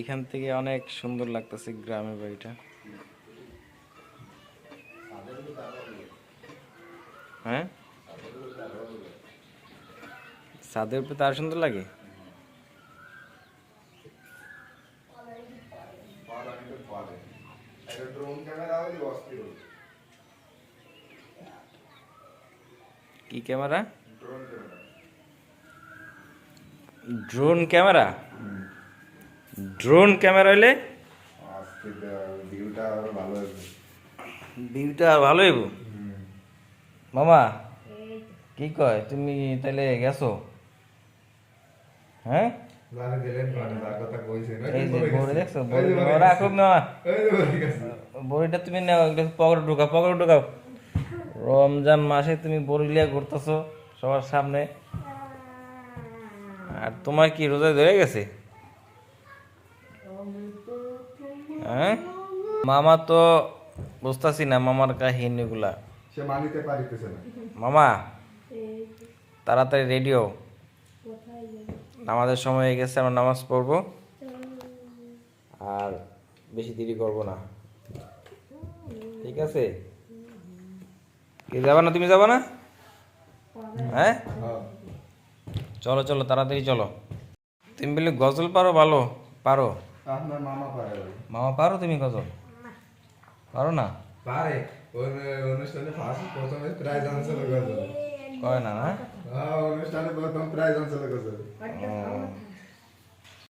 এখান থেকে অনেক সুন্দর লাগতেছে গ্রামের বাড়িটা। হ্যাঁ? ছাদের উপরে তার সুন্দর লাগে। কি camera? Drone camera drone camera হইলে? ভিউটা ভালো হইব? মামা কি কয়? তুমি তাহলে গেছো? হ্যাঁ? বড়িটা তুমি নাও পকেটে ঢুকাও পকেটে ঢুকাও। রমজান মাসে তুমি বড়ি লিয়া ঘুরতেছো সবার সামনে। আর তোমার কি রোজা ধরে গেছে? হ্যাঁ? মামা তো বুঝতেছি না মামার কাহিনীগুলা সে মানিতে পারিতেছে না। মামা তাড়াতাড়ি রেডিও নামাজের সময় হয়ে গেছে আমরা নামাজ পড়ব। আর বেশি দেরি করব না। ঠিক আছে? কি যাবা না? তুমি যাবা না। হ্যাঁ? হ্যাঁ। চলো চলো তাড়াতাড়ি চলো। তুমি বলে গজল পারো ভালো পারো। আপনার মামা পারে মামা পারো তুমি গজল? পারো না? পারে। অনুষ্ঠানে ফার্স্ট প্রথমে প্রাইজ আনছিল গজল। কয় না না? অনুষ্ঠানে প্রথম প্রাইজ গজল।